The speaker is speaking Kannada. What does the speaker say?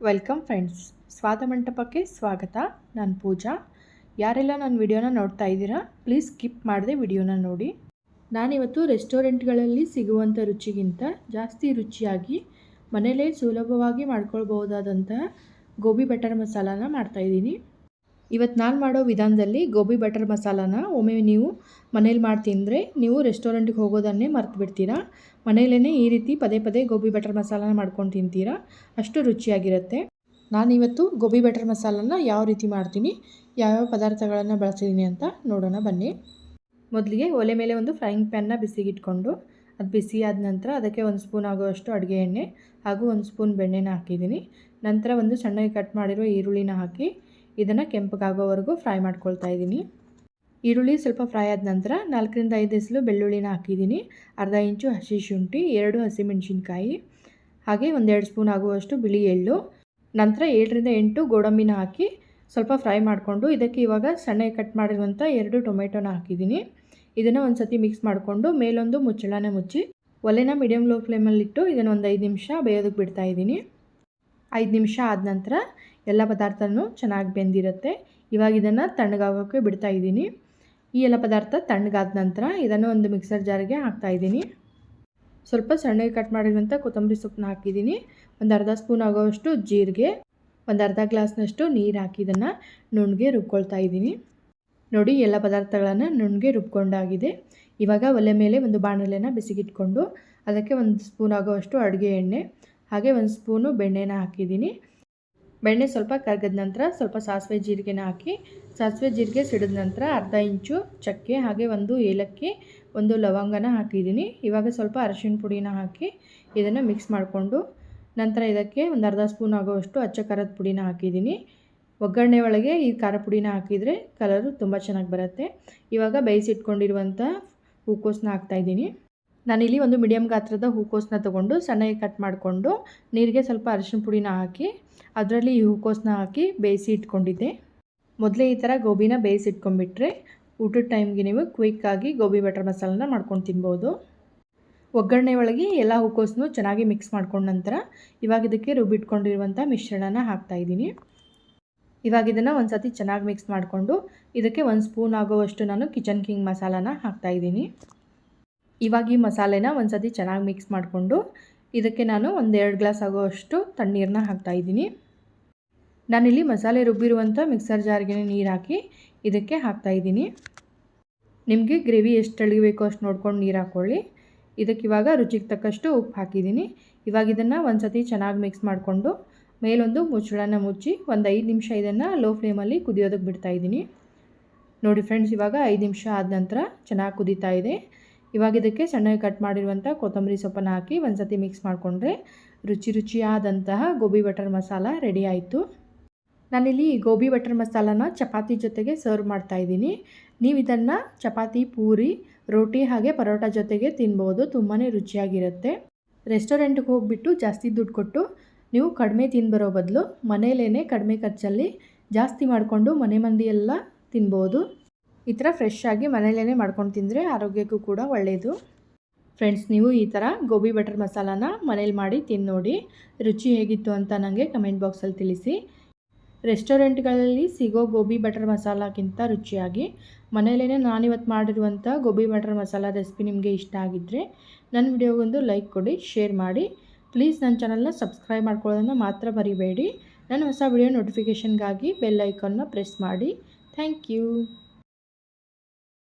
ವೆಲ್ಕಮ್ ಫ್ರೆಂಡ್ಸ್ ಸ್ವಾದ ಮಂಟಪಕ್ಕೆ ಸ್ವಾಗತ. ನಾನು ಪೂಜಾ. ಯಾರೆಲ್ಲ ನನ್ನ ವಿಡಿಯೋನ ನೋಡ್ತಾ ಇದ್ದೀರಾ ಪ್ಲೀಸ್ ಸ್ಕಿಪ್ ಮಾಡಿದೆ ವಿಡಿಯೋನ ನೋಡಿ. ನಾನಿವತ್ತು ರೆಸ್ಟೋರೆಂಟ್ಗಳಲ್ಲಿ ಸಿಗುವಂಥ ರುಚಿಗಿಂತ ಜಾಸ್ತಿ ರುಚಿಯಾಗಿ, ಮನೇಲೇ ಸುಲಭವಾಗಿ ಮಾಡ್ಕೊಳ್ಬಹುದಾದಂತಹ ಗೋಬಿ ಬಟರ್ ಮಸಾಲಾನ ಮಾಡ್ತಾಯಿದ್ದೀನಿ ಇವತ್ತು ನಾನು ಮಾಡೋ ವಿಧಾನದಲ್ಲಿ ಗೋಬಿ ಬಟರ್ ಮಸಾಲಾನ ಒಮ್ಮೆ ನೀವು ಮನೇಲಿ ಮಾಡಿ ತಿಂದರೆ ನೀವು ರೆಸ್ಟೋರೆಂಟಿಗೆ ಹೋಗೋದನ್ನೇ ಮರ್ತು ಬಿಡ್ತೀರಾ ಮನೇಲೇ ಈ ರೀತಿ ಪದೇ ಪದೇ ಗೋಬಿ ಬಟರ್ ಮಸಾಲಾನ ಮಾಡ್ಕೊಂಡು ತಿಂತೀರಾ. ಅಷ್ಟು ರುಚಿಯಾಗಿರುತ್ತೆ. ನಾನಿವತ್ತು ಗೋಬಿ ಬಟರ್ ಮಸಾಲನ ಯಾವ ರೀತಿ ಮಾಡ್ತೀನಿ, ಯಾವ್ಯಾವ ಪದಾರ್ಥಗಳನ್ನು ಬಳಸಿದ್ದೀನಿ ಅಂತ ನೋಡೋಣ ಬನ್ನಿ. ಮೊದಲಿಗೆ ಒಲೆ ಮೇಲೆ ಒಂದು ಫ್ರೈಯಿಂಗ್ ಪ್ಯಾನ್ನ ಬಿಸಿಗಿಟ್ಕೊಂಡು, ಅದು ಬಿಸಿ ಆದ ನಂತರ ಅದಕ್ಕೆ ಒಂದು ಸ್ಪೂನ್ ಆಗುವಷ್ಟು ಅಡುಗೆ ಎಣ್ಣೆ ಹಾಗೂ ಒಂದು ಸ್ಪೂನ್ ಬೆಣ್ಣೆನ ಹಾಕಿದ್ದೀನಿ. ನಂತರ ಒಂದು ಸಣ್ಣಗೆ ಕಟ್ ಮಾಡಿರೋ ಈರುಳ್ಳಿನ ಹಾಕಿ ಇದನ್ನು ಕೆಂಪಗಾಗೋವರೆಗೂ ಫ್ರೈ ಮಾಡ್ಕೊಳ್ತಾ ಇದ್ದೀನಿ. ಈರುಳ್ಳಿ ಸ್ವಲ್ಪ ಫ್ರೈ ಆದ ನಂತರ ನಾಲ್ಕರಿಂದ ಐದು ಹೆಸಲು ಬೆಳ್ಳುಳ್ಳಿನ ಹಾಕಿದ್ದೀನಿ. ಅರ್ಧ ಇಂಚು ಹಸಿ ಶುಂಠಿ, ಎರಡು ಹಸಿಮೆಣಸಿನ್ಕಾಯಿ ಹಾಗೆ ಒಂದೆರಡು ಸ್ಪೂನ್ ಆಗುವಷ್ಟು ಬಿಳಿ ಎಳ್ಳು. ನಂತರ ಏಳರಿಂದ ಎಂಟು ಗೋಡಂಬಿನ ಹಾಕಿ ಸ್ವಲ್ಪ ಫ್ರೈ ಮಾಡಿಕೊಂಡು ಇದಕ್ಕೆ ಇವಾಗ ಸಣ್ಣ ಕಟ್ ಮಾಡಿರುವಂಥ ಎರಡು ಟೊಮೆಟೊನ ಹಾಕಿದ್ದೀನಿ. ಇದನ್ನು ಒಂದು ಸತಿ ಮಿಕ್ಸ್ ಮಾಡಿಕೊಂಡು ಮೇಲೊಂದು ಮುಚ್ಚಳನ ಮುಚ್ಚಿ ಒಲೆನ ಮೀಡಿಯಂ ಲೋ ಫ್ಲೇಮಲ್ಲಿಟ್ಟು ಇದನ್ನು ಒಂದು ಐದು ನಿಮಿಷ ಬೇಯೋದಕ್ಕೆ ಬಿಡ್ತಾ ಇದ್ದೀನಿ. ಐದು ನಿಮಿಷ ಆದ ನಂತರ ಎಲ್ಲ ಪದಾರ್ಥನೂ ಚೆನ್ನಾಗಿ ಬೆಂದಿರುತ್ತೆ. ಇವಾಗ ಇದನ್ನು ತಣ್ಣಗಾಗೋಕ್ಕೆ ಬಿಡ್ತಾ ಇದ್ದೀನಿ. ಈ ಎಲ್ಲ ಪದಾರ್ಥ ತಣ್ಣಗಾದ ನಂತರ ಇದನ್ನು ಒಂದು ಮಿಕ್ಸರ್ ಜಾರಿಗೆ ಹಾಕ್ತಾಯಿದ್ದೀನಿ ಸ್ವಲ್ಪ ಸಣ್ಣಗೆ ಕಟ್ ಮಾಡಿರುವಂಥ ಕೊತ್ತಂಬರಿ ಸೊಪ್ಪನ್ನ ಹಾಕಿದ್ದೀನಿ. ಒಂದು ಅರ್ಧ ಸ್ಪೂನ್ ಆಗೋವಷ್ಟು ಜೀರಿಗೆ, ಒಂದು ಅರ್ಧ ಗ್ಲಾಸ್ನಷ್ಟು ನೀರು ಹಾಕಿ ಇದನ್ನು ನುಣ್ಣಗೆ ರುಬ್ಕೊಳ್ತಾ ಇದ್ದೀನಿ. ನೋಡಿ, ಎಲ್ಲ ಪದಾರ್ಥಗಳನ್ನು ನುಣ್ಣಗೆ ರುಬ್ಕೊಂಡಾಗಿದೆ. ಇವಾಗ ಒಲೆ ಮೇಲೆ ಒಂದು ಬಾಣಲೆನ ಬಿಸಿಗಿಟ್ಕೊಂಡು ಅದಕ್ಕೆ ಒಂದು ಸ್ಪೂನ್ ಆಗೋವಷ್ಟು ಅಡುಗೆ ಎಣ್ಣೆ, ಹಾಗೆ ಒಂದು ಸ್ಪೂನು ಬೆಣ್ಣೆನ ಹಾಕಿದ್ದೀನಿ. ಬೆಣ್ಣೆ ಸ್ವಲ್ಪ ಕರಗಿದ ನಂತರ ಸ್ವಲ್ಪ ಸಾಸಿವೆ ಜೀರಿಗೆನ ಹಾಕಿ, ಸಾಸಿವೆ ಜೀರಿಗೆ ಸಿಡಿದ ನಂತರ ಅರ್ಧ ಇಂಚು ಚಕ್ಕೆ ಹಾಗೆ ಒಂದು ಏಲಕ್ಕಿ, ಒಂದು ಲವಂಗನ ಹಾಕಿದ್ದೀನಿ. ಇವಾಗ ಸ್ವಲ್ಪ ಅರಶಿಣ ಪುಡಿನ ಹಾಕಿ ಇದನ್ನು ಮಿಕ್ಸ್ ಮಾಡಿಕೊಂಡು, ನಂತರ ಇದಕ್ಕೆ ಒಂದು ಅರ್ಧ ಸ್ಪೂನ್ ಆಗುವಷ್ಟು ಅಚ್ಚ ಖಾರದ ಪುಡಿನ ಹಾಕಿದ್ದೀನಿ. ಒಗ್ಗರಣೆ ಒಳಗೆ ಈ ಖಾರ ಪುಡಿನ ಹಾಕಿದರೆ ಕಲರು ತುಂಬ ಚೆನ್ನಾಗಿ ಬರುತ್ತೆ. ಇವಾಗ ಬೇಯಿಸಿಟ್ಕೊಂಡಿರುವಂಥ ಹೂಕೋಸನ್ನ ಹಾಕ್ತಾಯಿದ್ದೀನಿ ನಾನಿಲ್ಲಿ ಒಂದು ಮೀಡಿಯಮ್ ಗಾತ್ರದ ಹೂಕೋಸನ್ನ ತಗೊಂಡು ಸಣ್ಣಗೆ ಕಟ್ ಮಾಡಿಕೊಂಡು ನೀರಿಗೆ ಸ್ವಲ್ಪ ಅರಿಶಿನ ಪುಡಿನ ಹಾಕಿ, ಅದರಲ್ಲಿ ಈ ಹೂಕೋಸನ್ನ ಹಾಕಿ ಬೇಯಿಸಿ ಇಟ್ಕೊಂಡಿದ್ದೆ. ಮೊದಲೇ ಈ ಥರ ಗೋಬಿನ ಬೇಯಿಸಿ ಇಟ್ಕೊಂಡ್ಬಿಟ್ರೆ ಊಟದ ಟೈಮ್ಗೆ ನೀವು ಕ್ವಿಕ್ಕಾಗಿ ಗೋಬಿ ಬಟರ್ ಮಸಾಲನ ಮಾಡ್ಕೊಂಡು ತಿನ್ಬೋದು. ಒಗ್ಗರಣೆ ಒಳಗೆ ಎಲ್ಲ ಹೂಕೋಸನ್ನು ಚೆನ್ನಾಗಿ ಮಿಕ್ಸ್ ಮಾಡ್ಕೊಂಡ ನಂತರ ಇವಾಗ ಇದಕ್ಕೆ ರುಬ್ಬಿಟ್ಕೊಂಡಿರುವಂಥ ಮಿಶ್ರಣನ ಹಾಕ್ತಾಯಿದ್ದೀನಿ ಇವಾಗ ಇದನ್ನು ಒಂದು ಸತಿ ಚೆನ್ನಾಗಿ ಮಿಕ್ಸ್ ಮಾಡಿಕೊಂಡು ಇದಕ್ಕೆ ಒಂದು ಸ್ಪೂನ್ ಆಗೋವಷ್ಟು ನಾನು ಕಿಚನ್ ಕಿಂಗ್ ಮಸಾಲಾನ ಹಾಕ್ತಾಯಿದ್ದೀನಿ ಇವಾಗ ಈ ಮಸಾಲೆನ ಒಂದು ಸತಿ ಚೆನ್ನಾಗಿ ಮಿಕ್ಸ್ ಮಾಡಿಕೊಂಡು ಇದಕ್ಕೆ ನಾನು ಒಂದೆರಡು ಗ್ಲಾಸ್ ಆಗೋವಷ್ಟು ತಣ್ಣೀರನ್ನ ಹಾಕ್ತಾಯಿದ್ದೀನಿ ನಾನಿಲ್ಲಿ ಮಸಾಲೆ ರುಬ್ಬಿರುವಂಥ ಮಿಕ್ಸರ್ ಜಾರ್ಗೆ ನೀರು ಹಾಕಿ ಇದಕ್ಕೆ ಹಾಕ್ತಾಯಿದ್ದೀನಿ ನಿಮಗೆ ಗ್ರೇವಿ ಎಷ್ಟು ತಳಿಬೇಕು ಅಷ್ಟು ನೋಡ್ಕೊಂಡು ನೀರು ಹಾಕ್ಕೊಳ್ಳಿ ಇದಕ್ಕೆ ಇವಾಗ ರುಚಿಗೆ ತಕ್ಕಷ್ಟು ಉಪ್ಪು ಹಾಕಿದ್ದೀನಿ. ಇವಾಗ ಇದನ್ನು ಒಂದು ಸತಿ ಚೆನ್ನಾಗಿ ಮಿಕ್ಸ್ ಮಾಡಿಕೊಂಡು ಮೇಲೊಂದು ಮುಚ್ಚಳನ ಮುಚ್ಚಿ ಒಂದು ಐದು ನಿಮಿಷ ಇದನ್ನು ಲೋ ಫ್ಲೇಮಲ್ಲಿ ಕುದಿಯೋದಕ್ಕೆ ಬಿಡ್ತಾಯಿದ್ದೀನಿ ನೋಡಿ ಫ್ರೆಂಡ್ಸ್ ಇವಾಗ ಐದು ನಿಮಿಷ ಆದ ನಂತರ ಚೆನ್ನಾಗಿ ಕುದೀತಾ ಇದೆ. ಇವಾಗ ಇದಕ್ಕೆ ಸಣ್ಣಗೆ ಕಟ್ ಮಾಡಿರುವಂಥ ಕೊತ್ತಂಬರಿ ಸೊಪ್ಪನ್ನು ಹಾಕಿ ಒಂದು ಸತಿ ಮಿಕ್ಸ್ ಮಾಡಿಕೊಂಡ್ರೆ ರುಚಿ ರುಚಿಯಾದಂತಹ ಗೋಬಿ ಬಟರ್ ಮಸಾಲ ರೆಡಿ ಆಯಿತು. ನಾನಿಲ್ಲಿ ಗೋಬಿ ಬಟರ್ ಮಸಾಲಾನ ಚಪಾತಿ ಜೊತೆಗೆ ಸರ್ವ್ ಮಾಡ್ತಾ ಇದ್ದೀನಿ. ನೀವು ಇದನ್ನು ಚಪಾತಿ, ಪೂರಿ, ರೋಟಿ ಹಾಗೆ ಪರೋಟ ಜೊತೆಗೆ ತಿನ್ಬೋದು ತುಂಬಾ ರುಚಿಯಾಗಿರುತ್ತೆ. ರೆಸ್ಟೋರೆಂಟ್ಗೆ ಹೋಗಿಬಿಟ್ಟು ಜಾಸ್ತಿ ದುಡ್ಡು ಕೊಟ್ಟು ನೀವು ಕಡಿಮೆ ತಿನ್ಬರೋ ಬದಲು ಮನೇಲೇ ಕಡಿಮೆ ಖರ್ಚಲ್ಲಿ ಜಾಸ್ತಿ ಮಾಡಿಕೊಂಡು ಮನೆ ಮಂದಿಯೆಲ್ಲ ತಿನ್ಬೋದು. ಈ ಥರ ಫ್ರೆಶ್ ಆಗಿ ಮನೆಯಲ್ಲೇ ಮಾಡ್ಕೊಂಡು ತಿಂದರೆ ಆರೋಗ್ಯಕ್ಕೂ ಕೂಡ ಒಳ್ಳೆಯದು ಫ್ರೆಂಡ್ಸ್ ನೀವು ಈ ಥರ ಗೋಬಿ ಬಟರ್ ಮಸಾಲಾನ ಮನೇಲಿ ಮಾಡಿ ತಿಂದು ನೋಡಿ, ರುಚಿ ಹೇಗಿತ್ತು ಅಂತ ನನಗೆ ಕಮೆಂಟ್ ಬಾಕ್ಸಲ್ಲಿ ತಿಳಿಸಿ. ರೆಸ್ಟೋರೆಂಟ್ಗಳಲ್ಲಿ ಸಿಗೋ ಗೋಬಿ ಬಟರ್ ಮಸಾಲಕ್ಕಿಂತ ರುಚಿಯಾಗಿ ಮನೆಯಲ್ಲೇ ನಾನಿವತ್ತು ಮಾಡಿರುವಂಥ ಗೋಬಿ ಬಟರ್ ಮಸಾಲ ರೆಸಿಪಿ ನಿಮಗೆ ಇಷ್ಟ ಆಗಿದ್ದರೆ ನನ್ನ ವಿಡಿಯೋಗೊಂದು ಲೈಕ್ ಕೊಡಿ ಶೇರ್ ಮಾಡಿ. ಪ್ಲೀಸ್ ನನ್ನ ಚಾನಲ್ನ ಸಬ್ಸ್ಕ್ರೈಬ್ ಮಾಡ್ಕೊಳ್ಳೋದನ್ನು ಮಾತ್ರ ಮರಿಬೇಡಿ. ನನ್ನ ಹೊಸ ವಿಡಿಯೋ ನೋಟಿಫಿಕೇಷನ್ಗಾಗಿ ಬೆಲ್ ಐಕಾನ್ನ ಪ್ರೆಸ್ ಮಾಡಿ. Thank you